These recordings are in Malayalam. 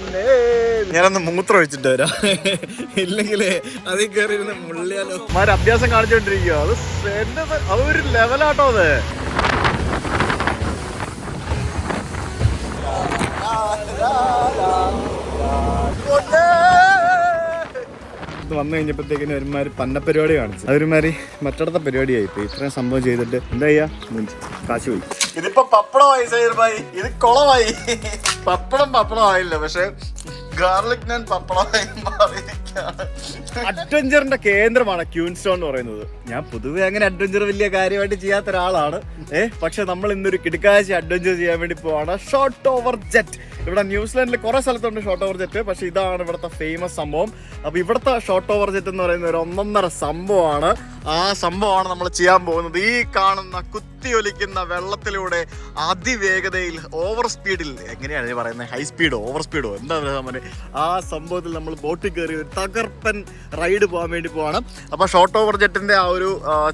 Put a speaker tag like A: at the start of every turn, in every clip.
A: പൊന്നേ ഞാനൊന്ന് മൂത്രം ഒഴിച്ചിട്ട് വരാം. ഇല്ലെങ്കിലേ അതിൽ കയറി ഇരുന്ന് മുള്ളിയാലോ. മാര് അഭ്യാസം കാണിച്ചോണ്ടിരിക്കുക അത് എന്റെ അതൊരു ലെവലാട്ടോ അത്. വന്നു കഴിഞ്ഞപ്പോഴത്തേക്കിനും ഒരുമാതിരി പന്ന പരിപാടി കാണിച്ചു. അതൊരുമാതിരി മറ്റടുത്ത പരിപാടിയായി. ഇപ്പൊ ഇത്രയും സംഭവം ചെയ്തിട്ട് എന്താ ചെയ്യാ? കാശ് പോയി. ഇതിപ്പോ പപ്പടമായി സൈർബായി ഇത് കുളമായി. പപ്പടം പപ്പടം ആയില്ല പക്ഷെ ഗാർലിക് ഞാൻ മാറിയിരിക്കുകയാണ്. അഡ്വഞ്ചറിന്റെ കേന്ദ്രമാണ് ക്യൂൻസ്റ്റോൺ എന്ന് പറയുന്നത്. ഞാൻ പൊതുവെ അങ്ങനെ അഡ്വഞ്ചർ വലിയ കാര്യമായിട്ട് ചെയ്യാത്ത ഒരാളാണ്. ഏഹ് പക്ഷെ നമ്മൾ ഇന്നൊരു കിടക്കാഴ്ച അഡ്വഞ്ചർ ചെയ്യാൻ വേണ്ടി പോവാണ്. Shotover Jet. ഇവിടെ ന്യൂസിലാൻഡിൽ കുറെ സ്ഥലത്തുണ്ട് ഷോർട്ട് ഓവർ ജെറ്റ് പക്ഷെ ഇതാണ് ഇവിടുത്തെ ഫേമസ് സംഭവം. അപ്പൊ ഇവിടുത്തെ ഷോർട്ട് ഓവർ ജെറ്റ് എന്ന് പറയുന്ന ഒരു ഒന്നൊന്നര സംഭവമാണ്. ആ സംഭവമാണ് നമ്മൾ ചെയ്യാൻ പോകുന്നത്. ഈ കാണുന്ന കുത്തിയൊലിക്കുന്ന വെള്ളത്തിലൂടെ അതിവേഗതയിൽ ഓവർ സ്പീഡിൽ എങ്ങനെയാണ് പറയുന്നത്? ഹൈ സ്പീഡോ? ഓവർ സ്പീഡോ? എന്താ പറയുക ആ സംഭവത്തിൽ നമ്മൾ ബോട്ടിൽ കയറി ഒരു തകർപ്പൻ റൈഡ് പോകാൻ വേണ്ടി പോവാണ്. അപ്പോൾ ഷോർട്ട് ഓവർ ജെറ്റിന്റെ ആ ഒരു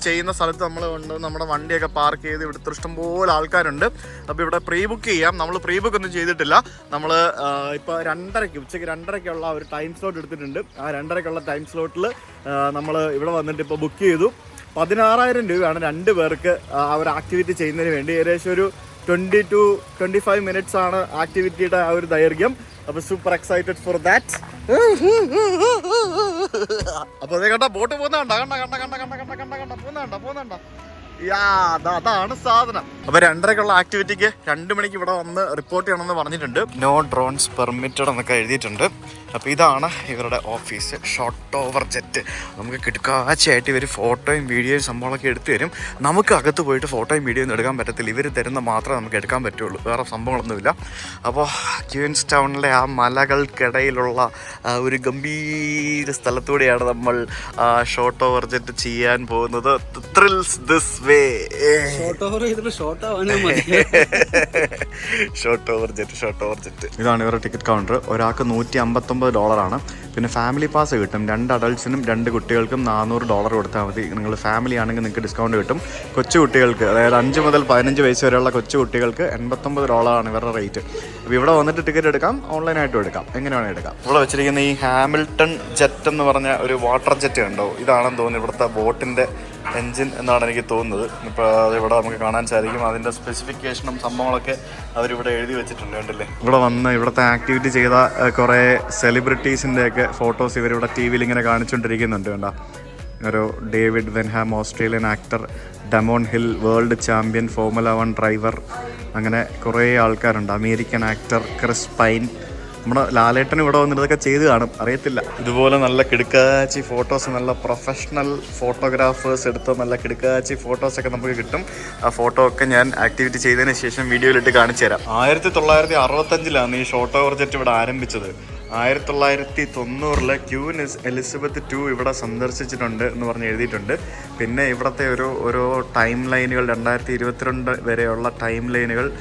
A: ചെയ്യുന്ന സ്ഥലത്ത് നമ്മൾ കൊണ്ട് നമ്മുടെ വണ്ടിയൊക്കെ പാർക്ക് ചെയ്ത് ഇവിടുത്തെ ഇഷ്ടംപോലെ ആൾക്കാരുണ്ട്. അപ്പോൾ ഇവിടെ പ്രീ ബുക്ക് ചെയ്യാം. നമ്മൾ പ്രീ ബുക്ക് ഒന്നും ചെയ്തിട്ടില്ല. നമ്മൾ ഇപ്പോൾ രണ്ടരയ്ക്ക് ഉച്ചയ്ക്ക് രണ്ടരയ്ക്കുള്ള ഒരു ടൈം സ്ലോട്ട് എടുത്തിട്ടുണ്ട്. ആ രണ്ടരയ്ക്കുള്ള ടൈം സ്ലോട്ടിൽ നമ്മൾ ഇവിടെ വന്നിട്ട് ഇപ്പോൾ ബുക്ക് ചെയ്തു. പതിനാറായിരം രൂപയാണ് രണ്ട് പേർക്ക് ആ ഒരു ആക്ടിവിറ്റി ചെയ്യുന്നതിന് വേണ്ടി. ഏകദേശം ഒരു twenty two twenty five minutes ആണ് ആക്ടിവിറ്റിയുടെ ആ ഒരു ദൈർഘ്യം. അപ്പൊ സൂപ്പർ എക്സൈറ്റഡ് ഫോർ ദാറ്റ് അപ്പോൾ അതേ കണ്ട ബോട്ട് പോകുന്നണ്ട കണ്ട കണ്ട കണ്ട കണ്ട കണ്ട കണ്ട കണ്ട പോകുന്നണ്ട പോകുന്നണ്ട യാ അതാണ് സാധനം. അപ്പൊ രണ്ടരക്കുള്ള ആക്ടിവിറ്റിക്ക് രണ്ടു മണിക്ക് ഇവിടെ വന്ന് റിപ്പോർട്ട് ചെയ്യണമെന്ന് പറഞ്ഞിട്ടുണ്ട്. നോ ഡ്രോൺസ് പെർമിറ്റഡ് എന്നൊക്കെ എഴുതിയിട്ടുണ്ട്. അപ്പൊ ഇതാണ് ഇവരുടെ ഓഫീസ്. ഷോർട്ട് ഓവർ ജെറ്റ് നമുക്ക് കിടക്കാച്ചയായിട്ട് ഇവർ ഫോട്ടോയും വീഡിയോയും സംഭവങ്ങളൊക്കെ എടുത്തു തരും. നമുക്ക് അകത്ത് പോയിട്ട് ഫോട്ടോയും വീഡിയോയും എടുക്കാൻ പറ്റത്തില്ല. ഇവർ തരുന്ന മാത്രമേ നമുക്ക് എടുക്കാൻ പറ്റുള്ളൂ. വേറെ സംഭവങ്ങളൊന്നുമില്ല. അപ്പോൾ ക്യൂൻസ് ടൗണിലെ ആ മലകൾക്കിടയിലുള്ള ഒരു ഗംഭീര സ്ഥലത്തൂടെയാണ് നമ്മൾ ഷോർട്ട് ഓവർ ജെറ്റ് ചെയ്യാൻ പോകുന്നത്. Thrills
B: this way Shotover short ആവാനും
A: Shotover Jet Shotover Jet ഇതാണ് ഇവരുടെ ടിക്കറ്റ് കൗണ്ടർ ഒരാൾക്ക് നൂറ്റി അമ്പത്തൊമ്പത് ഡോളറാണ്. പിന്നെ ഫാമിലി പാസ് കിട്ടും. രണ്ട് അഡൾട്ട്സിനും രണ്ട് കുട്ടികൾക്കും നാനൂറ് ഡോളർ കൊടുത്താൽ മതി. നിങ്ങൾ ഫാമിലി ആണെങ്കിൽ നിങ്ങൾക്ക് ഡിസ്കൗണ്ട് കിട്ടും. കൊച്ചു കുട്ടികൾക്ക് അതായത് അഞ്ച് മുതൽ പതിനഞ്ച് വയസ്സ് വരെയുള്ള കൊച്ചു കുട്ടികൾക്ക് എൺപത്തൊമ്പത് ഡോളറാണ് ഇവരുടെ റേറ്റ് അപ്പോൾ ഇവിടെ വന്നിട്ട് ടിക്കറ്റ് എടുക്കാം ഓൺലൈനായിട്ടും എടുക്കാം. എങ്ങനെ വേണമെങ്കിൽ എടുക്കാം. ഇവിടെ വെച്ചിരിക്കുന്ന ഈ ഹാമിൽട്ടൺ ജെറ്റ് എന്ന് പറഞ്ഞ ഒരു വാട്ടർ ജെറ്റ് ഉണ്ടോ ഇതാണെന്ന് തോന്നുന്നു ഇവിടുത്തെ ബോട്ടിന്റെ എൻജിൻ എന്നാണ് എനിക്ക് തോന്നുന്നത്. ഇപ്പോൾ ഇവിടെ നമുക്ക് കാണാൻ സാധിക്കും. അതിന്റെ സ്പെസിഫിക്കേഷനും സംഭവങ്ങളൊക്കെ അവരിവിടെ എഴുതി വെച്ചിട്ടുണ്ട് കണ്ടില്ലേ? ഇവിടെ വന്ന് ഇവിടുത്തെ ആക്ടിവിറ്റി ചെയ്ത കുറേ സെലിബ്രിറ്റീസിന്റെ ഒക്കെ ഫോട്ടോസ് ഇവരിവിടെ ടി വിയിൽ ഇങ്ങനെ കാണിച്ചുകൊണ്ടിരിക്കുന്നുണ്ട് കണ്ട? ഒരു David Wenham Australian actor Damon Hill world champion Formula One driver അങ്ങനെ കുറേ ആൾക്കാരുണ്ട്. American actor Chris Pine. നമ്മുടെ ലാലേട്ടൻ ഇവിടെ വന്നിട്ട് ഇതൊക്കെ ചെയ്ത് കാണും. അറിയത്തില്ല. ഇതുപോലെ നല്ല കിടുക്കാച്ചി ഫോട്ടോസ് നല്ല പ്രൊഫഷണൽ ഫോട്ടോഗ്രാഫേഴ്സ് എടുത്ത് നല്ല കിടുക്കാച്ചി ഫോട്ടോസൊക്കെ നമുക്ക് കിട്ടും. ആ ഫോട്ടോ ഒക്കെ ഞാൻ ആക്ടിവിറ്റി ചെയ്തതിന് ശേഷം വീഡിയോയിലിട്ട് കാണിച്ചു തരാം ആയിരത്തി തൊള്ളായിരത്തി അറുപത്തഞ്ചിലാണ് ഈ ഷോട്ടോ പ്രൊജക്റ്റ് ഇവിടെ ആരംഭിച്ചത്. ആയിരത്തി തൊള്ളായിരത്തി തൊണ്ണൂറിൽ ക്യൂൻ എലിസബത്ത് ടു ഇവിടെ സന്ദർശിച്ചിട്ടുണ്ട് എന്ന് പറഞ്ഞ് എഴുതിയിട്ടുണ്ട്. പിന്നെ ഇവിടുത്തെ ഒരു ഓരോ ടൈം ലൈനുകൾ രണ്ടായിരത്തി ഇരുപത്തിരണ്ട് വരെയുള്ള ടൈം ലൈനുകൾ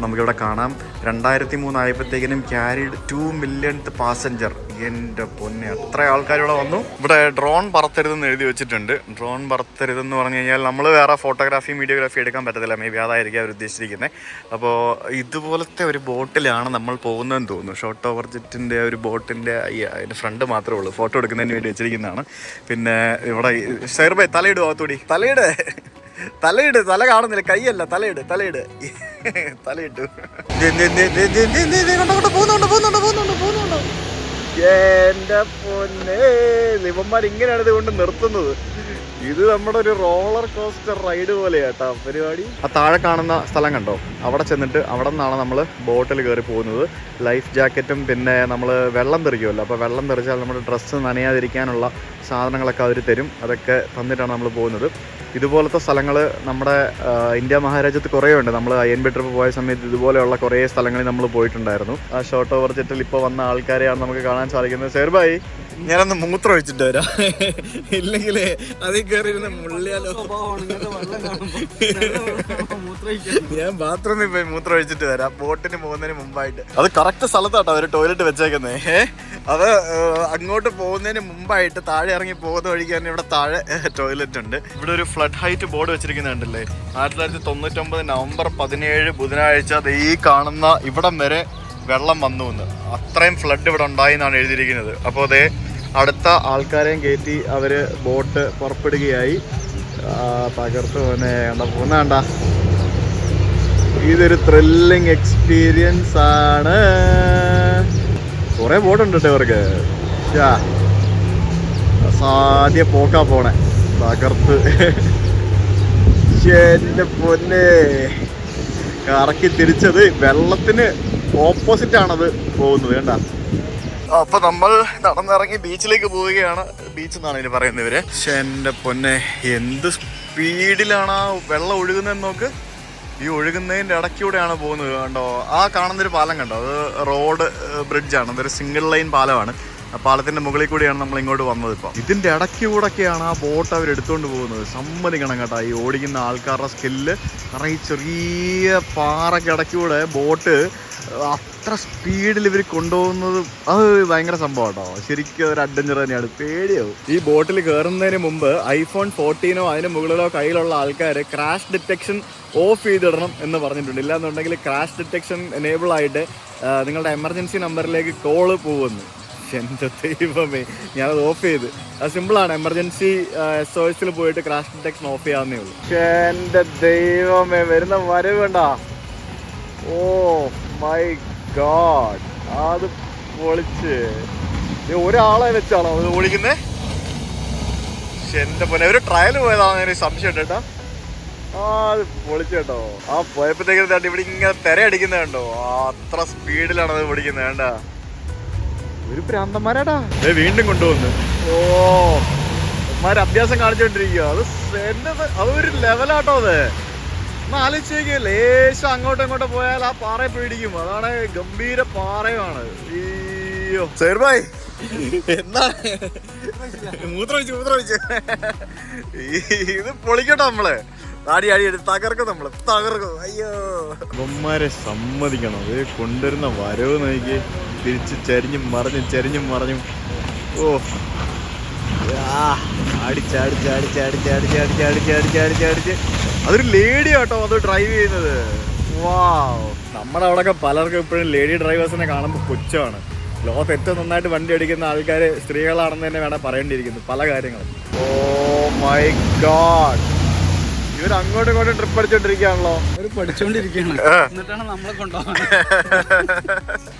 A: നമുക്കിവിടെ കാണാം. രണ്ടായിരത്തി മൂന്നായപ്പോഴത്തേക്കിനും ക്യാരിഡ് ടു മില്യൺ പാസഞ്ചർ. എന്റെ പൊന്നെ അത്ര ആൾക്കാരിവിടെ വന്നു. ഇവിടെ ഡ്രോൺ പറത്തരുതെന്ന് എഴുതി വെച്ചിട്ടുണ്ട്. ഡ്രോൺ പറത്തരുതെന്ന് പറഞ്ഞു കഴിഞ്ഞാൽ നമ്മൾ വേറെ ഫോട്ടോഗ്രാഫി വീഡിയോഗ്രാഫി എടുക്കാൻ പറ്റത്തില്ല. മേ ബി അതായിരിക്കും അവർ ഉദ്ദേശിച്ചിരിക്കുന്നത് അപ്പോൾ ഇതുപോലത്തെ ഒരു ബോട്ടിലാണ് നമ്മൾ പോകുന്നതെന്ന് തോന്നുന്നു. ഷോർട്ട് ഓവർ ജെറ്റിന്റെ ഒരു ബോട്ടിന്റെ അതിന്റെ ഫ്രണ്ട് മാത്രമേ ഉള്ളൂ. ഫോട്ടോ എടുക്കുന്നതിന് വേണ്ടി വെച്ചിരിക്കുന്നതാണ്. പിന്നെ ഇവിടെ ഷെയർബൈ തലയിട് ഭാഗത്തൂടി തലയിട്. തലയിട്. തല കാണുന്നില്ല. കൈയല്ല. തലയിട്. തലയിട്. തലയിട്ടു. പോകുന്നുണ്ട് പോകുന്നുണ്ട് പോകുന്നുണ്ട് പോകുന്നുണ്ട്. എന്റെ പൊന്നെ. ഇവന്മാർ ഇങ്ങനെയാണ് ഇത് കൊണ്ട് നിർത്തുന്നത്. ഇത് നമ്മുടെ ഒരു റോളർ കോസ്റ്റർ റൈഡ് പോലെയാട്ടോ. പരിപാടി. ആ താഴെ കാണുന്ന സ്ഥലം കണ്ടോ? അവിടെ ചെന്നിട്ട് അവിടെ നിന്നാണ് നമ്മൾ ബോട്ടിൽ കയറി പോകുന്നത്. ലൈഫ് ജാക്കറ്റും പിന്നെ നമ്മൾ വെള്ളം തെറിക്കുമല്ലോ. അപ്പോൾ വെള്ളം തെറിച്ചാൽ നമ്മുടെ ഡ്രസ്സ് നനയാതിരിക്കാനുള്ള സാധനങ്ങളൊക്കെ അവർ തരും. അതൊക്കെ തന്നിട്ടാണ് നമ്മൾ പോകുന്നത്. ഇതുപോലത്തെ സ്ഥലങ്ങൾ നമ്മുടെ ഇന്ത്യ മഹാരാജ്യത്ത് കുറേ ഉണ്ട്. നമ്മൾ അയ്യൻ ട്രിപ്പ് പോയ സമയത്ത് ഇതുപോലെയുള്ള കുറേ സ്ഥലങ്ങളിൽ നമ്മൾ പോയിട്ടുണ്ടായിരുന്നു. ആ ഷോർട്ട് ഓവർ ജെറ്റിൽ ഇപ്പോൾ വന്ന ആൾക്കാരെയാണ് നമുക്ക് കാണാൻ സാധിക്കുന്നത്. സേർബായി ഞാനൊന്ന് മൂത്രം ഒഴിച്ചിട്ട് വരാം. ഇല്ലെങ്കിൽ അതിൽ കയറി ഇരുന്ന് മുള്ളിയാലോ ഞാൻ ബാത്റൂമിൽ പോയി മൂത്രം ഒഴിച്ചിട്ട് വരാം ബോട്ടിന് പോകുന്നതിന് മുമ്പായിട്ട്. അത് കറക്റ്റ് സ്ഥലത്താട്ടോ അവർ ടോയ്ലറ്റ് വെച്ചേക്കുന്നേ. അത് അങ്ങോട്ട് പോകുന്നതിന് മുമ്പായിട്ട് താഴെ ഇറങ്ങി പോകുന്ന വഴിക്ക് തന്നെ ഇവിടെ താഴെ ടോയ്ലറ്റ് ഉണ്ട്. ഇവിടെ ഒരു ഫ്ലഡ് ഹൈറ്റ് ബോർഡ് വെച്ചിരിക്കുന്നുണ്ടല്ലേ ആയിരത്തി തൊള്ളായിരത്തി തൊണ്ണൂറ്റൊമ്പത് നവംബർ പതിനേഴ് ബുധനാഴ്ച ദേ ഈ കാണുന്ന ഇവിടം വരെ വെള്ളം വന്നു എന്ന്. അത്രയും ഫ്ലഡ് ഇവിടെ ഉണ്ടായി എന്നാണ് എഴുതിയിരിക്കുന്നത്. അപ്പോൾ അതേ അടുത്ത ആൾക്കാരെയും കയറ്റി അവർ ബോട്ട് പുറപ്പെടുകയായി. തകർത്ത് പോന്നെ കണ്ട? പോന്ന കണ്ട? ഇതൊരു ത്രില്ലിങ് എക്സ്പീരിയൻസ് ആണ്. കുറെ ബോട്ടുണ്ട് കേട്ടോ ഇവർക്ക്. സാധ്യ പോക്കാ പോണേ. തകർത്ത്. എന്റെ പൊന്നെ. കറക്കി തിരിച്ചത് വെള്ളത്തിന് ഓപ്പോസിറ്റ് ആണത് പോകുന്നത് വേണ്ട അപ്പൊ നമ്മൾ നടന്നിറങ്ങി ബീച്ചിലേക്ക് പോവുകയാണ്. ബീച്ച് എന്നാണ് ഇനി പറയുന്നത് ഇവർ. പക്ഷെ എന്റെ പൊന്നെ എന്ത് സ്പീഡിലാണ് ആ വെള്ളം ഒഴുകുന്നതെന്ന് നോക്ക്. ഈ ഒഴുകുന്നതിന്റെ ഇടയ്ക്കൂടെയാണ് പോകുന്നത് കണ്ടോ? ആ കാണുന്നൊരു പാലം കണ്ടോ? അത് റോഡ് ബ്രിഡ്ജാണ്. അതൊരു സിംഗിൾ ലൈൻ പാലമാണ്. പാലത്തിന്റെ മുകളിൽ കൂടിയാണ് നമ്മൾ ഇങ്ങോട്ട് വന്നത് ഇപ്പോൾ ഇതിന്റെ ഇടയ്ക്ക് കൂടെയൊക്കെയാണ് ആ ബോട്ട് അവർ എടുത്തുകൊണ്ട് പോകുന്നത്. സമ്മതിക്കണം കേട്ടോ. ഈ ഓടിക്കുന്ന ആൾക്കാരുടെ സ്കില്ല്. കാരണം ഈ ചെറിയ പാറയ്ക്ക് ഇടയ്ക്കൂടെ ബോട്ട് അത്ര സ്പീഡിൽ ഇവർ കൊണ്ടുപോകുന്നത് അത് ഭയങ്കര സംഭവം കേട്ടോ. ശരിക്കും ഒരു അഡ്വഞ്ചർ തന്നെയാണ്. പേടിയാവും. ഈ ബോട്ടിൽ കയറുന്നതിന് മുമ്പ് ഐഫോൺ ഫോർട്ടീനോ അതിന് മുകളിലോ കയ്യിലുള്ള ആൾക്കാർ ക്രാഷ് ഡിറ്റക്ഷൻ ഓഫ് ചെയ്തിടണം എന്ന് പറഞ്ഞിട്ടുണ്ട്. ഇല്ലാന്നുണ്ടെങ്കിൽ ക്രാഷ് ഡിറ്റക്ഷൻ എനേബിൾ ആയിട്ട് നിങ്ങളുടെ എമർജൻസി നമ്പറിലേക്ക് കോൾ പോകുന്നു എന്റെ ദൈവമേ ഞാനത് ഓഫ് ചെയ്ത്. അത് സിമ്പിളാണ് എമർജൻസി എസ് ഒ എസിൽ പോയിട്ട് ക്രാഷ് ഡിറ്റക്ഷൻ ഓഫ് ചെയ്യാവുന്നേ ഉള്ളൂ. എന്റെ ദൈവമേ വരുന്ന വരവ് ഓ മൈ ഗാഡ്. അത് പൊളിച്ച്. ഒരാളെ വെച്ചാണോ അത് ഓടിക്കുന്നേ? എന്റെ പോലെ ഒരു ട്രയൽ പോയതാണ് എനിക്ക് സംശയം കേട്ടോ. ആ അത് പൊളിച്ചേട്ടോ ആ പോയപ്പോഴത്തേക്കും ഇവിടെ ഇങ്ങനെ തിരയടിക്കുന്നത് കണ്ടോ? അത്ര സ്പീഡിലാണ് അത് ഓടിക്കുന്നത് വേണ്ട. ഒരു പ്രാന്തന്മാരാടാ വീണ്ടും കൊണ്ടുവന്നു. ഓ അമ്മമാര് അഭ്യാസം കാണിച്ചോണ്ടിരിക്കുക അത് എന്റെ അതൊരു ലെവലാട്ടോ അത്. ഒന്ന് ആലോചിച്ച് നോക്കിയ ലേശം അങ്ങോട്ടും ഇങ്ങോട്ടും പോയാൽ ആ പാറയെ പേടിക്കും. അതാണ് ഗംഭീര പാറയാണ്. അയ്യോ. സേർബായ് എന്താണ്? മൂത്രമൊഴിച്ച് മൂത്രമൊഴിച്ച് ഇത് പൊളിക്കട്ടോ നമ്മൾ. ആടി ആടി എടുത്ത് തകർക്കും നമ്മൾ. തകർക്കും. അയ്യോ. ബൊമ്മാരെ സമ്മതിക്കണം. അത് കൊണ്ടുവരുന്ന വരവ് നോക്കി തിരിച്ച് ചരിഞ്ഞും മറിഞ്ഞും ചരിഞ്ഞും മറിഞ്ഞും. ഓ. അതൊരു ലേഡി ആട്ടോ അത് ഡ്രൈവ് ചെയ്യുന്നത്. വാ നമ്മുടെ അവിടെയൊക്കെ പലർക്കും ഇപ്പോഴും ലേഡി ഡ്രൈവേഴ്സിനെ കാണുമ്പോൾ പുച്ഛമാണ്. ലോകത്ത് ഏറ്റവും നന്നായിട്ട് വണ്ടി അടിക്കുന്ന ആൾക്കാർ സ്ത്രീകളാണെന്ന് തന്നെ വേണം പറയേണ്ടിയിരിക്കുന്നു പല കാര്യങ്ങളും. ഓ മൈ ഗോഡ് ഇവർ അങ്ങോട്ടും ഇങ്ങോട്ടും ട്രിപ്പ് അടിച്ചോണ്ടിരിക്കുകയാണല്ലോ.
B: അവർ പഠിച്ചോണ്ടിരിക്കുകയാണ്. എന്നിട്ടാണ് നമ്മളെ കൊണ്ടുപോകുന്നത്.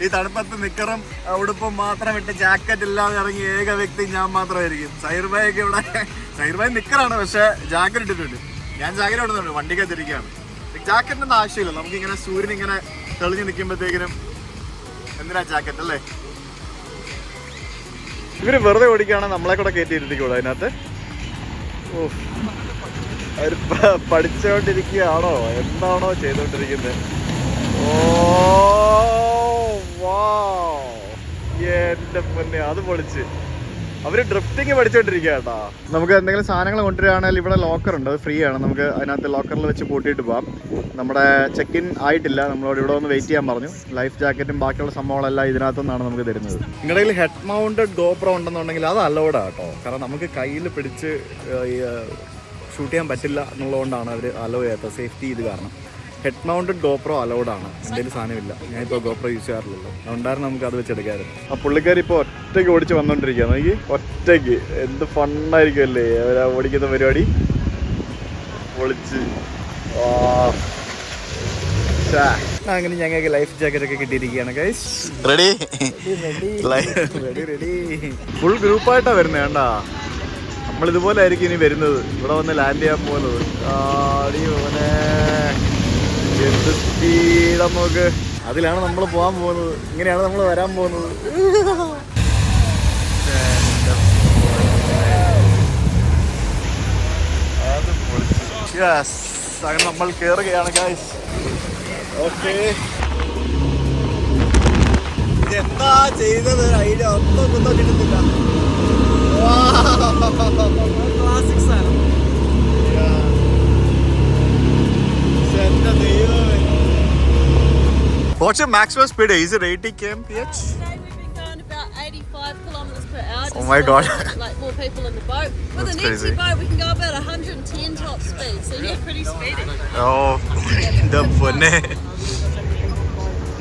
A: ഈ തണുപ്പത്ത് നിക്കറും ഉടുപ്പും മാത്രം ഇട്ട് ജാക്കറ്റ് ഇല്ലാതെ ഇറങ്ങി ഏക വ്യക്തി ഞാൻ മാത്രമായിരിക്കും. സൈർബായ് ഒക്കെ ഇവിടെ സൈർബായ് നിക്കറാണ് പക്ഷെ ജാക്കറ്റ് ഇട്ടിട്ടുണ്ട്. ഞാൻ ജാക്കറ്റ് ഇടുന്നുണ്ട് വണ്ടിക്കകത്തിരിക്കുകയാണ്. ജാക്കറ്റിന്റെ ഒന്നും ആവശ്യമില്ല. നമുക്ക് ഇങ്ങനെ സൂര്യൻ ഇങ്ങനെ തെളിഞ്ഞു നിൽക്കുമ്പോഴത്തേക്കിനും എന്തിനാ ജാക്കറ്റ് അല്ലേ? ഇവർ വെറുതെ ഓടിക്കുകയാണെങ്കിൽ നമ്മളെ കൂടെ കയറ്റി ഇരുത്തിക്കൂടെ അതിനകത്ത്? ഓഹ് അവർ പ- പഠിച്ചുകൊണ്ടിരിക്കുകയാണോ എന്താണോ ചെയ്തുകൊണ്ടിരിക്കുന്നത് ഓ. എന്റെ പൊന്നെ അത് പൊളിച്ച്. അവർ ഡ്രിഫ്റ്റിംഗ് പഠിച്ചോണ്ടിരിക്കുക കേട്ടാ. നമുക്ക് എന്തെങ്കിലും സാധനങ്ങൾ കൊണ്ടുവരികയാണെങ്കിൽ ഇവിടെ ലോക്കർ ഉണ്ട്. അത് ഫ്രീ ആണ്. നമുക്ക് അതിനകത്ത് ലോക്കറിൽ വെച്ച് പൂട്ടിയിട്ട് പോവാം. നമ്മുടെ ചെക്ക് ഇൻ ആയിട്ടില്ല. നമ്മളോട് ഇവിടെ ഒന്ന് വെയിറ്റ് ചെയ്യാൻ പറഞ്ഞു. ലൈഫ് ജാക്കറ്റും ബാക്കിയുള്ള സംഭവങ്ങളെല്ലാം ഇതിനകത്തു നിന്നാണ് നമുക്ക് തരുന്നത്. നിങ്ങളുടെ കയ്യിൽ ഹെഡ് മൗണ്ടഡ് ഗോപ്രോ ഉണ്ടെന്നുണ്ടെങ്കിൽ അത് അലോഡാ കേട്ടോ. കാരണം നമുക്ക് കയ്യിൽ പിടിച്ച് ഷൂട്ട് ചെയ്യാൻ പറ്റില്ല എന്നുള്ളതുകൊണ്ടാണ് അവർ അലോ ചെയ്യാത്തത്. സേഫ്റ്റി ഇത് കാരണം. ഹെഡ് മൗണ്ടഡ് ഗോപ്രോ അലൗഡ് ആണ്. എന്തെങ്കിലും സാധനമില്ല. ഞാനിപ്പോൾ ഗോപ്രോ യൂസ് ചെയ്യാറില്ലല്ലോ. അതുകൊണ്ടായിരുന്നു നമുക്ക് അത് വെച്ചെടുക്കാമായിരുന്നു ആ പുള്ളിക്കാരി ഇപ്പോൾ ഒറ്റയ്ക്ക് ഓടിച്ച് വന്നുകൊണ്ടിരിക്കുകയാണ് നോക്കി. ഒറ്റയ്ക്ക്. എന്ത് ഫണ്ണായിരിക്കും അല്ലേ അവരാ ഓടിക്കുന്ന പരിപാടി. ഒളിച്ച് അങ്ങനെ ഞങ്ങൾക്ക് ലൈഫ് ജാക്കറ്റ് ഒക്കെ കിട്ടിയിരിക്കുകയാണ് guys ready ready ready full ഗ്രൂപ്പായിട്ടാണ് വരുന്നത് വേണ്ടാ നമ്മൾ ഇതുപോലെ ആയിരിക്കും ഇനി വരുന്നത്. ഇവിടെ വന്ന് ലാൻഡ് ചെയ്യാൻ പോകുന്നത്. ആടി മോനെ. എന്ത് സ്പീഡാ നോക്ക് അതിലാണ് നമ്മൾ പോകാൻ പോകുന്നത്. ഇങ്ങനെയാണ് നമ്മൾ വരാൻ പോകുന്നത്. അങ്ങനെ നമ്മൾ കയറുകയാണ് ഓക്കെ എന്താ ചെയ്തത്? ഐഡിയ ഒന്നും ഒന്നും കിട്ടുന്നില്ല
B: ക്ലാസിക് സാധനം
A: What's your maximum speed? Is it 80 kmph?
C: Today we've been going about 85 kilometres per hour. just
A: Oh my
C: to
A: God.
C: get, Like more people in the boat. With
A: That's
C: an
A: crazy.
C: empty boat, we can go about 110 top speed. So yeah, pretty speedy.
A: Oh, the പൊന്നെ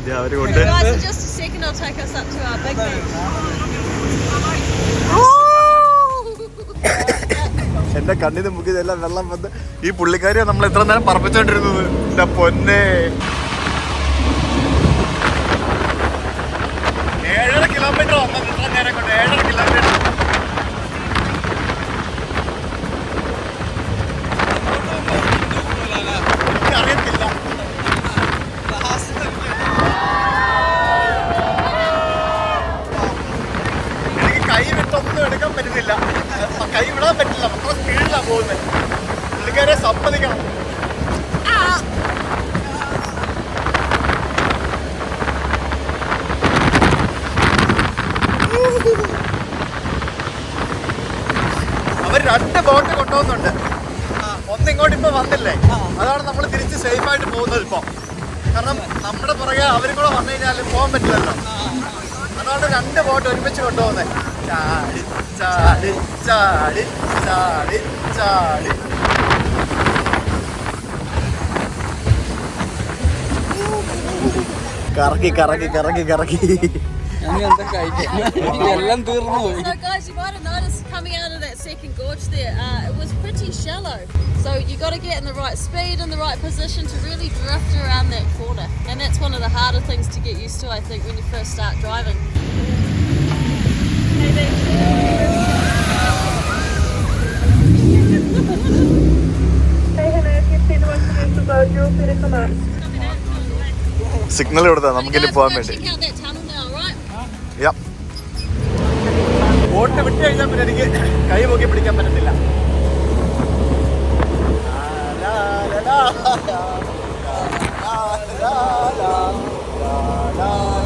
A: ഇത് അവര് കൊണ്ട്
C: Guys, in just a second, I'll take us up to our big beach.
A: എന്റെ കണ്ണിന് മുക്കി വെള്ളം വന്ന് ഈ പുള്ളിക്കാരിയാണ് നമ്മൾ എത്ര നേരം പറപ്പിച്ചോണ്ടിരുന്നത്? എന്റെ പൊന്നെ ഏഴര കിലോമീറ്റർ വന്നത് ഇത്ര നേരം കൊണ്ട് ഏഴര കിലോമീറ്റർ അറിയത്തില്ല എനിക്ക് കൈ വിട്ടൊന്നും എടുക്കാൻ പറ്റുന്നില്ല അഹ് കൈ വിടാൻ പറ്റില്ല. അത്ര സ്പീഡിലാണ് പോകുന്നത് പുള്ളിക്കാരെ സമ്മതിക്കണം. അവർ രണ്ട് ബോട്ട് കൊണ്ടുപോകുന്നുണ്ട്. ഒന്നിങ്ങോട്ട് ഇപ്പൊ വന്നില്ലേ? അതാണ് നമ്മൾ തിരിച്ച് സേഫ് ആയിട്ട് പോകുന്നത് ഇപ്പൊ. കാരണം നമ്മുടെ പുറകെ അവരും കൂടെ വന്നു കഴിഞ്ഞാൽ പോകാൻ പറ്റില്ലല്ലോ. അതുകൊണ്ട് രണ്ട് ബോട്ട് ഒരുമിച്ച് കൊണ്ടുപോകുന്നത് ചാടി. ചാടി ചാടി ചാടി ചാടി കറക്കി കറക്കി കറക്കി കറക്കി
B: ഞാൻ എന്താ കഴിക്കാൻ എല്ലാം തീർന്നു പോയി
C: So, guys, you might have noticed coming out of that second gorge there, uh, it was pretty shallow. So, you got to get in the right speed and the right position to really drift around that corner. And that's one of the harder things to get used to, I think, when you first start driving.
A: Signal കൊടുത്താ നമുക്ക്
C: ഇതിൽ
A: പോകാൻ വേണ്ടി ബോട്ട് വിട്ട് കഴിഞ്ഞാൽ പിന്നെ എനിക്ക് കൈ പൊക്കി പിടിക്കാൻ പറ്റത്തില്ല
C: la la la la la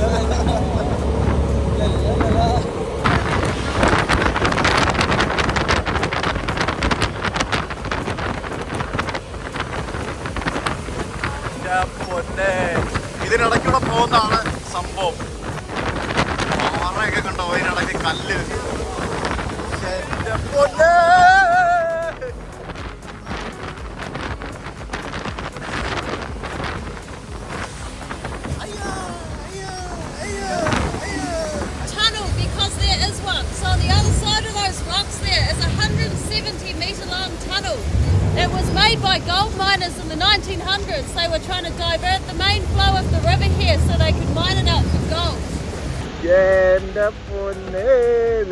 A: എന്റെ പൊന്നെ.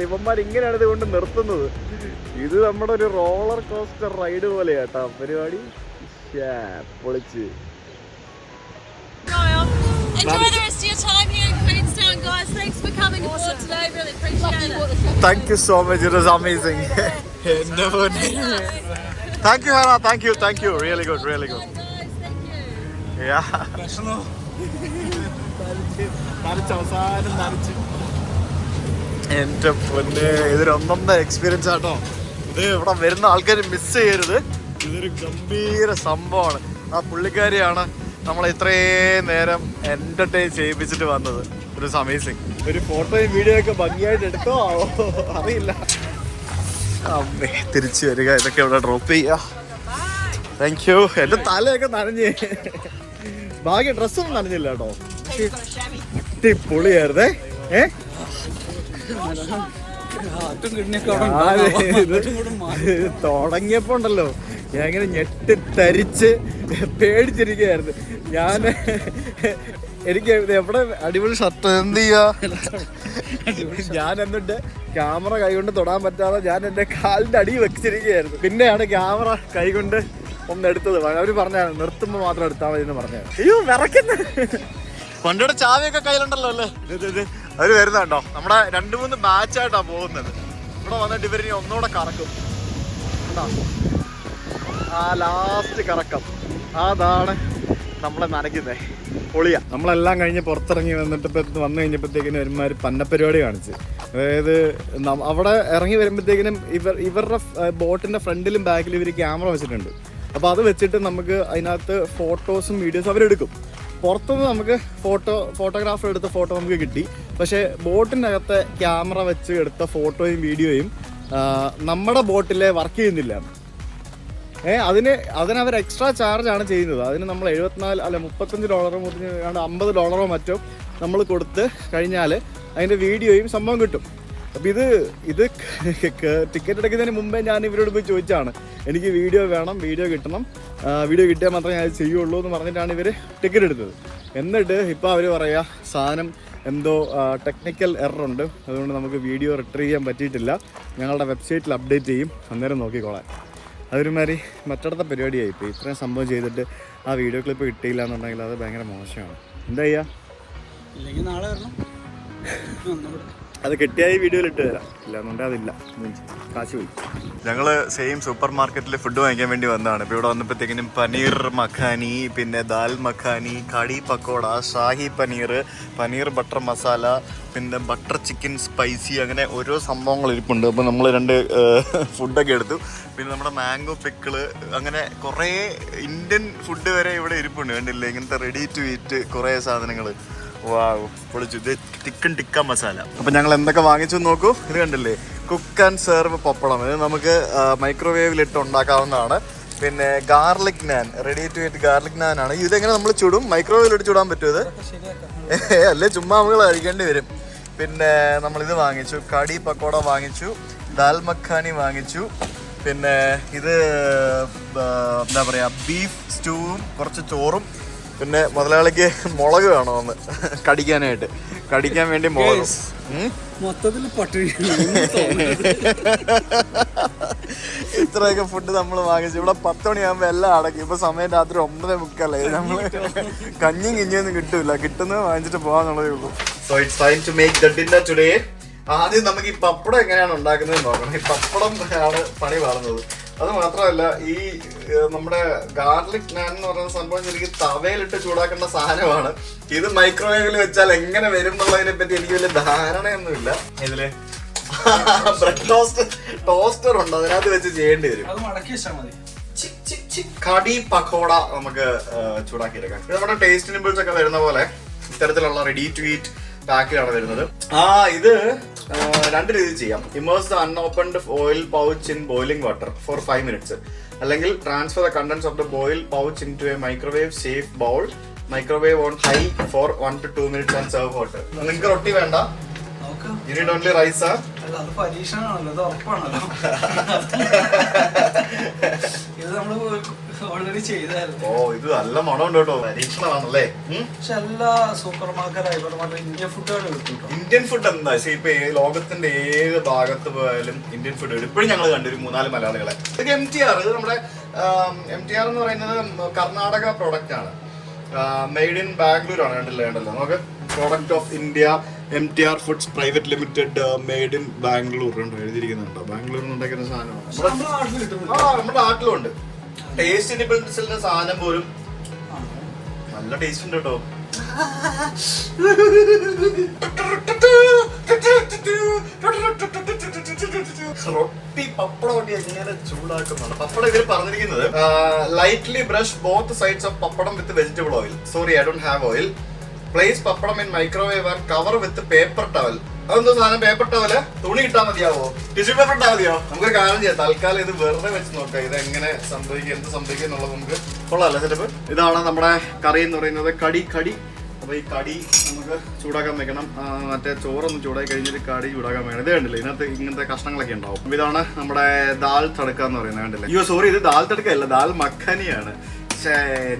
A: ഇവന്മാർ ഇങ്ങനെയാണ് ഇതുകൊണ്ട് നിർത്തുന്നത്. ഇത് നമ്മുടെ ഒരു റോളർ കോസ്റ്റർ റൈഡ് പോലെ കേട്ടോ പരിപാടി പൊളിച്ച്.
C: Thank you so much it
A: amazing എന്റെ പൊന്നെ thank you ഹറ thank you thank you really good
C: really good yeah
A: yeah അവസാനം എന്റെ പൊന്നെ ഇതൊരു ഒന്നൊന്നര എക്സ്പീരിയൻസ് ആട്ടോ. ഇത് ഇവിടെ വരുന്ന ആൾക്കാർ മിസ് ചെയ്യരുത്. ഇതൊരു ഗംഭീര സംഭവമാണ്. ആ പുള്ളിക്കാരിയാണ് നമ്മളെ ഇത്രയും നേരം എന്റർടൈൻ ചെയ്യിപ്പിച്ചിട്ട് വന്നത്. ഒരു അമേസിങ് ഒരു ഫോട്ടോയും വീഡിയോ ഒക്കെ ഭംഗിയായിട്ട് എടുത്തോ? അറിയില്ല. അമ്മേ തിരിച്ചു വരിക. ഇതൊക്കെ ഇവിടെ ഡ്രോപ്പ് ചെയ്യാ. താങ്ക് യു എന്റെ തലയൊക്കെ നനഞ്ഞ്. ഭാഗ്യ ഡ്രസ്സൊന്നും നനഞ്ഞില്ല കേട്ടോ. പൊളിയായിരുന്നേ? ഏ?
B: തുടങ്ങിയപ്പോ
A: ഉണ്ടല്ലോ. ഞാൻ ഇങ്ങനെ ഞെട്ടിത്തരിച്ച് പേടിച്ചിരിക്കുകയായിരുന്നു. ഞാൻ എനിക്ക് എവിടെ അടിപൊളി ഷർട്ട് എന്ത് ചെയ്യാ? ഞാൻ എന്നിട്ട് ക്യാമറ കൈകൊണ്ട് തൊടാൻ പറ്റാതെ ഞാൻ എന്റെ കാലിന്റെ അടി വെച്ചിരിക്കുകയായിരുന്നു. പിന്നെയാണ് ക്യാമറ കൈകൊണ്ട് ഒന്ന് എടുത്തത്. അവർ പറഞ്ഞാണ് നിർത്തുമ്പോൾ മാത്രം എടുത്താൽ മതി എന്ന് പറഞ്ഞു അയ്യോ വിറയ്ക്കുന്നു. വണ്ടിയുടെ ചാവിയൊക്കെ കയ്യിലുണ്ടല്ലോ അല്ലേ? അവർ വരുന്നുണ്ടോ നമ്മുടെ രണ്ട് മൂന്ന് ബാച്ചായിട്ടാ പോകുന്നത്. ഇവിടെ വന്നിട്ട് ഇവരിനി ഒന്നുകൂടെ കറക്കും. കണ്ടോ? ആ ലാസ്റ്റ് കറക്കം. അതാണ് നമ്മളെ നനയ്ക്കുന്നത് പൊളിയ. നമ്മളെല്ലാം കഴിഞ്ഞ് പുറത്തിറങ്ങി വന്നിട്ട് ഇപ്പം വന്നു കഴിഞ്ഞപ്പോഴത്തേക്കിനും ഒരുമാർ പന്നപ്പരിപാടി കാണിച്ച്. അതായത് അവിടെ ഇറങ്ങി വരുമ്പോഴത്തേക്കിനും ഇവർ ഇവരുടെ ബോട്ടിന്റെ ഫ്രണ്ടിലും ബാക്കിലും ഇവർ ക്യാമറ വെച്ചിട്ടുണ്ട്. അപ്പോൾ അത് വെച്ചിട്ട് നമുക്ക് അതിനകത്ത് ഫോട്ടോസും വീഡിയോസും അവരെടുക്കും. പുറത്തുനിന്ന് നമുക്ക് ഫോട്ടോ ഫോട്ടോഗ്രാഫർ എടുത്ത ഫോട്ടോ നമുക്ക് കിട്ടി. പക്ഷേ ബോട്ടിനകത്തെ ക്യാമറ വെച്ച് എടുത്ത ഫോട്ടോയും വീഡിയോയും നമ്മുടെ ബോട്ടിലെ വർക്ക് ചെയ്യുന്നില്ല. ഏ അതിന് അതിനവർ എക്സ്ട്രാ ചാർജ് ആണ് ചെയ്യുന്നത്. അതിന് നമ്മൾ എഴുപത്തിനാല് അല്ല മുപ്പത്തഞ്ച് ഡോളറോ മുപ്പത്തഞ്ച് അമ്പത് ഡോളറോ മറ്റോ നമ്മൾ കൊടുത്ത് കഴിഞ്ഞാൽ അതിന്റെ വീഡിയോയും സംഭവം കിട്ടും. അപ്പോൾ ഇത് ഇത് ടിക്കറ്റ് എടുക്കുന്നതിന് മുമ്പേ ഞാൻ ഇവരോട് പോയി ചോദിച്ചാണ്. എനിക്ക് വീഡിയോ വേണം വീഡിയോ കിട്ടണം. വീഡിയോ കിട്ടിയാൽ മാത്രമേ ഞാൻ ചെയ്യുള്ളൂ എന്ന് പറഞ്ഞിട്ടാണ് ഇവർ ടിക്കറ്റ് എടുത്തത്. എന്നിട്ട് ഇപ്പോൾ അവർ പറയുക സാധനം എന്തോ ടെക്നിക്കൽ എററുണ്ട് അതുകൊണ്ട് നമുക്ക് വീഡിയോ റിട്രീവ് ചെയ്യാൻ പറ്റിയിട്ടില്ല. ഞങ്ങളുടെ വെബ്സൈറ്റിൽ അപ്ഡേറ്റ് ചെയ്യും. അന്നേരം നോക്കിക്കോളാം. അതൊരുമാതിരി മറ്റടുത്ത പരിപാടിയായി ഇപ്പോൾ ഇത്രയും സംഭവം ചെയ്തിട്ട് ആ വീഡിയോ ക്ലിപ്പ് കിട്ടിയില്ല എന്നുണ്ടെങ്കിൽ അത് ഭയങ്കര മോശമാണ്. എന്താ ചെയ്യുക
B: നാളെ വരണം.
A: അത് കെട്ടിയായി വീഡിയോയിൽ ഇട്ട് തരാം. ഇല്ലാന്നുണ്ടെങ്കിൽ അതില്ല. കാശ് പോയി. ഞങ്ങൾ സെയിം സൂപ്പർ മാർക്കറ്റിൽ ഫുഡ് വാങ്ങിക്കാൻ വേണ്ടി വന്നതാണ്. ഇപ്പോൾ ഇവിടെ വന്നപ്പോഴത്തേക്കിനും പനീർ മഖാനി പിന്നെ ദാൽ മഖാനി കടി പക്കോട ഷാഹി പനീർ പനീർ ബട്ടർ മസാല പിന്നെ ബട്ടർ ചിക്കൻ സ്പൈസി അങ്ങനെ ഓരോ സംഭവങ്ങൾ ഇരിപ്പുണ്ട്. അപ്പോൾ നമ്മൾ രണ്ട് ഫുഡൊക്കെ എടുത്തു. പിന്നെ നമ്മുടെ മാംഗോ പിക്കിൾ അങ്ങനെ കുറേ ഇന്ത്യൻ ഫുഡ് വരെ ഇവിടെ ഇരിപ്പുണ്ട്. കണ്ടില്ലേ? ഇങ്ങനത്തെ റെഡി ടു ഈറ്റ് കുറേ സാധനങ്ങൾ പൊളിച്ചു ഇത് ചിക്കൻ ടിക്ക മസാല. അപ്പൊ ഞങ്ങൾ എന്തൊക്കെ വാങ്ങിച്ചു നോക്കൂ. ഇത് കണ്ടില്ലേ? Cook and serve pappadam. ഇത് നമുക്ക് മൈക്രോവേവിൽ ഇട്ട് ഉണ്ടാക്കാവുന്നതാണ്. പിന്നെ garlic naan ready to eat garlic naan ആണ്. ഇതെങ്ങനെ നമ്മൾ ചുടും? മൈക്രോവേവിൽ ഇട്ട് ചുടാൻ പറ്റുമോ ഇത്? അല്ലേ? ചുമ്മാ നമ്മൾ കഴിക്കേണ്ടി വരും. പിന്നെ നമ്മൾ ഇത് വാങ്ങിച്ചു. കടി പക്കോട വാങ്ങിച്ചു. ദാൽ മഖാനി വാങ്ങിച്ചു. പിന്നെ ഇത് എന്താ പറയുക ബീഫ് സ്റ്റൂവും കുറച്ച് ചോറും പിന്നെ മുതലാളിക്ക് മുളക് വേണമെന്ന്. കടിക്കാനായിട്ട്. കടിക്കാൻ വേണ്ടി മുളക്.
B: മൊത്തത്തിൽ
A: ഇത്രയൊക്കെ ഫുഡ് നമ്മൾ വാങ്ങിച്ചു. ഇവിടെ പത്ത് മണിയാകുമ്പോൾ എല്ലാം അടക്കി. ഇപ്പൊ സമയം രാത്രി ഒമ്പത് മുക്കല്ലേ നമ്മൾ കഞ്ഞിയും കിഞ്ഞൊന്നും കിട്ടൂല. കിട്ടുന്നത് വാങ്ങിച്ചിട്ട് പോകാന്നുള്ളതേ ഉള്ളൂ. So it's time to make the dinner today ആദ്യം നമുക്ക് ഈ പപ്പടം എങ്ങനെയാണ് ഉണ്ടാക്കുന്നത് നോക്കണം. ഈ പപ്പടം ആണ് പണി പാടുന്നത്. അത് മാത്രമല്ല ഈ നമ്മുടെ ഗാർലിക് നാൻ എന്ന് പറയുന്ന സംഭവം ശരിക്കും തവയിലിട്ട് ചൂടാക്കേണ്ട സാധനമാണ്. ഇത് മൈക്രോവേവിൽ വെച്ചാൽ എങ്ങനെ വരും എന്നുള്ളതിനെ പറ്റി എനിക്ക് വലിയ ധാരണയൊന്നുമില്ല. ഇതിൽ ബ്രെഡ് ടോസ്റ്റ് ടോസ്റ്റർ ഉണ്ട് അതിനകത്ത് വെച്ച് ചെയ്യേണ്ടി വരും. കടി പക്കോട നമുക്ക് ചൂടാക്കി എടുക്കാം ഇത് നമ്മുടെ ടേസ്റ്റ് നിമ്പിൾസ് ഒക്കെ വരുന്ന പോലെ ഇത്തരത്തിലുള്ള റെഡി ടു ഈറ്റ് പാക്കിലാണ് വരുന്നത്. ആ ഇത് രണ്ട് രീതി ചെയ്യാം. Immerse the unopened oil pouch in boiling water for five minutes അല്ലെങ്കിൽ transfer the contents of the boil pouch into a microwave safe bowl microwave on high for one to two minutes and serve hot നിങ്ങൾക്ക് റൊട്ടി വേണ്ട. ഓൺലി റൈസ്
B: പരീക്ഷണമാണല്ലോ അത് ഉറപ്പാണല്ലോ. ഇത് നമ്മൾ ഓൾറെഡി ചെയ്തായിരുന്നു.
A: ഓ ഇത് നല്ല മണമുണ്ട് കേട്ടോ. പരീക്ഷണമാണല്ലേ?
B: പക്ഷെ എല്ലാ supermarket hypermarket Indian കിട്ടും
A: ഇന്ത്യൻ ഫുഡ് എന്താ? ശരി ഇപ്പൊ ലോകത്തിന്റെ ഏത് ഭാഗത്ത് പോയാലും ഇന്ത്യൻ ഫുഡ് ഇപ്പോഴും ഞങ്ങൾ കണ്ടൊരു മൂന്നാൽ മലയാളികളെ. എം ടി ആർ ഇത് നമ്മുടെ എം ടി ആർ എന്ന് പറയുന്നത് കർണാടക പ്രോഡക്റ്റ് ആണ്. മെയ്ഡ് ഇൻ ബാംഗ്ലൂർ ആണ്. കണ്ടില്ലേ കണ്ടല്ലോ? നമുക്ക് product of India M T R foods private limited made in Bangalore ഉണ്ടോ? എഴുതിയിരിക്കുന്നുണ്ടോ? ബാംഗ്ലൂരിൽ ഉണ്ടാക്കുന്ന സാധനമാണ്.
B: നമ്മുടെ നാട്ടിൽ ഉണ്ട്
A: ആ നമ്മുടെ നാട്ടിലുണ്ട് ടേസ്റ്റ് ഡിഫറൻസിന്റെ സാധനം പോലും. നല്ല ടേസ്റ്റ് ഉണ്ട് കേട്ടോ. റൊട്ടി പപ്പടം ഒട്ടി എങ്ങനെ ചൂടാക്കുന്നുണ്ട് പപ്പടം ഇതിൽ പറഞ്ഞിരിക്കുന്നത് lightly brush both sides of papadam with vegetable oil sorry I don't have oil place papadam in microwave and cover with paper towel അതെന്തോ സാധനം? പേപ്പർ ടവൽ തുണി ഇട്ടാ മതിയാവോ? ടിഷ്യൂ പേപ്പർ ഇട്ടാ മതിയോ? നമുക്ക് കാര്യം ചെയ്യാം. തൽക്കാലം ഇത് വെറുതെ വെച്ച് നോക്കാം. ഇത് എങ്ങനെ സംഭവിക്കും എന്ത് സംഭവിക്കും എന്നുള്ളത് നമുക്ക് കൊള്ളാമല്ലോ സെറ്റപ്പ് ഇതാണ് നമ്മുടെ കറി എന്ന് പറയുന്നത് കടി കടി. അപ്പൊ ഈ കടി നമുക്ക് ചൂടാക്കാൻ വെക്കണം. മറ്റേ ചോറൊന്നും ചൂടായി കഴിഞ്ഞിട്ട് കടി ചൂടാക്കാൻ വേണം ഇത് കണ്ടില്ലേ? ഇതിനകത്ത് ഇങ്ങനത്തെ കഷ്ണങ്ങളൊക്കെ ഉണ്ടാവും. അപ്പൊ ഇതാണ് നമ്മുടെ ദാൽ തടുക്ക എന്ന് പറയുന്നത്. കണ്ടില്ലേ? അയ്യോ സോറി ഇത് ദാൽ തടുക്കയല്ല. ദാൽ മഖാനിയാണ്. പക്ഷേ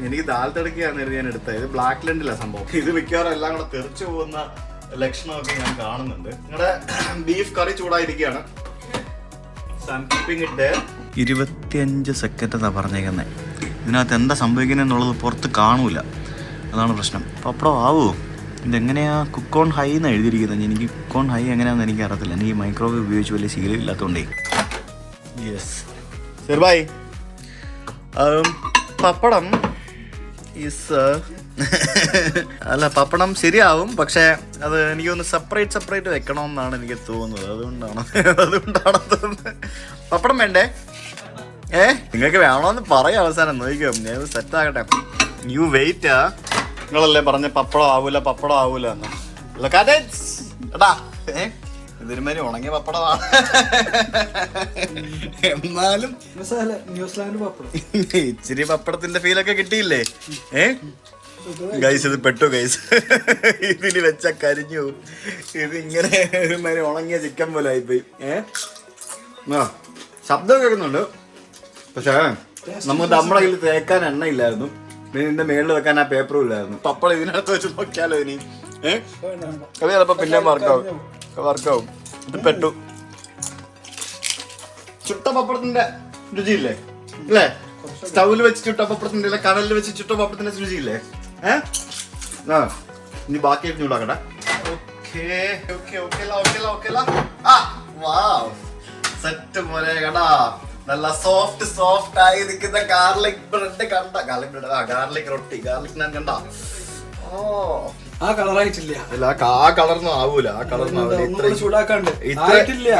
A: എനിക്ക് ദാൽ തടുക്കയാണെന്ന് ഞാൻ എടുത്തത്. ഇത് ബ്ലാക്ക് ലൻഡിലാണ് സംഭവം. ഇത് മിക്കവാറും എല്ലാം കൂടെ തെറിച്ചു പോകുന്ന ലക്ഷണമൊക്കെ ഞാൻ കാണുന്നുണ്ട്. നിങ്ങളുടെ ബീഫ് കറി ചൂടായിരിക്കുകയാണ്. ഇരുപത്തിയഞ്ച് സെക്കൻഡ് എന്നാ പറഞ്ഞേക്കുന്നത് ഇതിനകത്ത് എന്താ സംഭവിക്കുന്നത് എന്നുള്ളത് പുറത്ത് കാണൂല. അതാണ് പ്രശ്നം. പപ്പടം ആവോ? ഇതെങ്ങനെയാ കുക്ക് ഓൺ ഹൈ എന്ന് എഴുതിയിരിക്കുന്നത്? എനിക്ക് കുക്ക് ഓൺ ഹൈ എങ്ങനെയാണെന്ന് എനിക്ക് അറിയത്തില്ല. എനിക്ക് മൈക്രോവേവ് ഉപയോഗിച്ച് വലിയ ശീലം ഇല്ലാത്തതുകൊണ്ടേ യെസ് ചെറുബായി. പപ്പടം ഈസ് അല്ല പപ്പടം ശരിയാവും പക്ഷേ അത് എനിക്കൊന്ന് സെപ്പറേറ്റ് സെപ്പറേറ്റ് വെക്കണമെന്നാണ് എനിക്ക് തോന്നുന്നത്. അതുകൊണ്ടാണ്. അതുകൊണ്ടാണ് പപ്പടം വേണ്ടേ? ഏ? നിങ്ങൾക്ക് വേണമെന്ന് പറയാം അവസാനം. നോക്കിക്കോ ഞാൻ സെറ്റ് ആകട്ടെ. യു വെയിറ്റ് ആ. നിങ്ങളല്ലേ പറഞ്ഞ പപ്പടം ആവൂല പപ്പടം ആവൂല എന്ന്. എടാ ഏ? ഇതിനുമാതിരി ഉണങ്ങിയ പപ്പടമാണ്. എന്നാലും
B: ന്യൂസിലാൻഡ് പപ്പടം.
A: ഇച്ചിരി പപ്പടത്തിന്റെ ഫീലൊക്കെ കിട്ടിയില്ലേ? ഏ? ഗൈസ് ഇത് പെട്ടു ഗൈസ് ഇതിൽ വെച്ച കരിഞ്ഞു ഇത് ഇങ്ങനെ ഒരുമാതിരി ഉണങ്ങിയ ചിക്കൻ പോലെ ആയിപ്പോയി. ഏ? ശബ്ദം കേൾക്കുന്നുണ്ട്. പക്ഷേ നമുക്ക് നമ്മുടെ കയ്യിൽ തേക്കാൻ എണ്ണ ഇല്ലായിരുന്നു പിന്നെ ഇതിന്റെ മേളിൽ വെക്കാൻ ആ പേപ്പറും ഇല്ലായിരുന്നു. പപ്പടം ഇതിനകത്ത് വെച്ച് നോക്കിയാലോ ഇനി? ഏഹ് അത് ചിലപ്പോ പിന്നെ വർക്കാവും. വർക്കാവും. ഇത് പെട്ടു. ചുട്ട പപ്പടത്തിന്റെ രുചിയില്ലേ? അല്ലേ? സ്റ്റൗവിൽ വെച്ച് ചുട്ട പപ്പടത്തിന്റെ കടലിൽ വെച്ച് ചുട്ട പപ്പടത്തിന്റെ രുചിയില്ലേ? ഏ ആ ഇനി ബാക്കി ചൂടാക്കട്ടെ okay okay okay okay okay ആ വാവ് സെറ്റ് പോലെ കടാ നല്ല സോഫ്റ്റ് സോഫ്റ്റ് ആയി നിൽക്കുന്ന ഗാർലിക് ബ്രെഡ് കണ്ട ഗാർലിക് ബ്രെഡ് ആ ഗാർലിക് റൊട്ടി ഗാർലിക് ഞാൻ കണ്ട ഓ
B: ആ കളറായിട്ടില്ല
A: അല്ല ആ കളർന്നും ആവൂല ആ കളർന്നും ആവൂല. ഇത്ര
B: ചൂടാക്കാണ്ട്.
A: ഇത്ര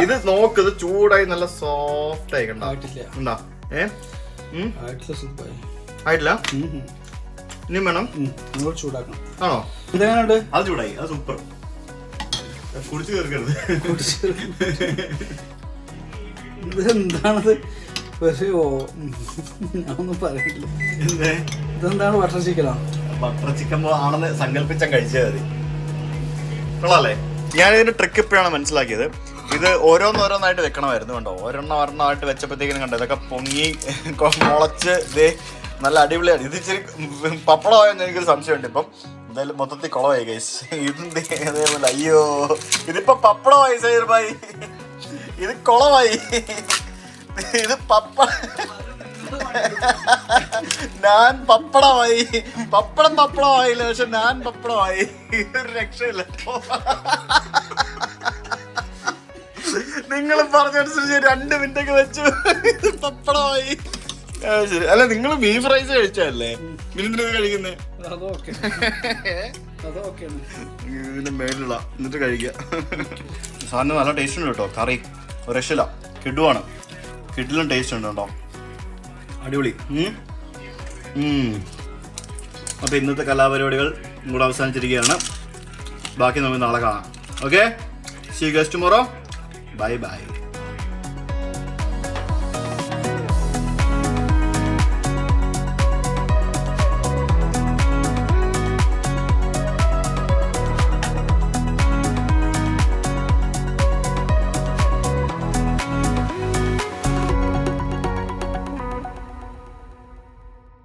A: ഇത് നോക്ക് ഇത് ചൂടായി നല്ല സോഫ്റ്റ് ആയി കണ്ട. ഉണ്ടാ ഏ?
B: ആയിട്ടില്ല
A: ഇനി വേണം.
B: ഒന്നുകൂടെ ചൂടാക്കണം.
A: ആണോ?
B: ഇതെങ്ങനെയുണ്ട്?
A: അത് ചൂടായി അത് സൂപ്പർ കുടിച്ചു തീർക്കരുത്.
B: ഇതെന്താണത്? പക്ഷേ ഓ. ഞാനൊന്നും പറയില്ല ഇതെന്താണ് ബട്ടർ ചിക്കനാണ്
A: ബട്ടർ ചിക്കൻ ആണെന്ന് സങ്കല്പിച്ചാൽ കഴിച്ചാൽ മതി. കൊള്ളാല്ലേ? ഞാൻ ഇതിന്റെ ട്രിക്ക് ഇപ്പോഴാണ് മനസ്സിലാക്കിയത്. ഇത് ഓരോന്നോരോന്നായിട്ട് വെക്കണമായിരുന്നു കണ്ടോ? ഓരോന്നോരോന്നായിട്ട് ഒരെണ്ണമായിട്ട് വെച്ചപ്പോഴത്തേക്കിനും കണ്ടോ? ഇതൊക്കെ പൊങ്ങി മുളച്ച് ദേ നല്ല അടിപൊളിയാണ്. ഇത് ഇച്ചിരി പപ്പടമായെന്ന് എനിക്കൊരു സംശയമുണ്ട്. ഇപ്പം എന്തായാലും മൊത്തത്തിൽ കുളമായി ഗൈസ് ഇത് അതേപോലെ അയ്യോ ഇതിപ്പോ പപ്പടമായി സൈർബായി ഇത് കുളമായി. ഇത് പപ്പ ഞാൻ പപ്പടമായി. പപ്പടം പപ്പടമായില്ല പക്ഷെ ഞാൻ പപ്പടമായി. ഒരു രക്ഷയില്ല. നിങ്ങൾ പറഞ്ഞനുസരിച്ച് രണ്ട് മിനിറ്റൊക്കെ വെച്ചു. പപ്പടമായി. ശരി. അല്ല നിങ്ങൾ ബീഫ് റൈസ് കഴിച്ചല്ലേ പിന്നെ കഴിക്കുന്നേ? ഇതിന്റെ മേലുള്ള എന്നിട്ട് കഴിക്കുക സാറിന് നല്ല ടേസ്റ്റ് ഉണ്ട് കേട്ടോ. കറി. ഒരു രക്ഷയില്ല. കിടുവാണ്. കിഡിലും ടേസ്റ്റ് ഉണ്ട് കേട്ടോ. അടിപൊളി. അപ്പോൾ ഇന്നത്തെ കലാപരിപാടികൾ കൂടെ അവസാനിച്ചിരിക്കുകയാണ്. ബാക്കി നമുക്ക് നാളെ കാണാം. Okay see guest tomorrow bye bye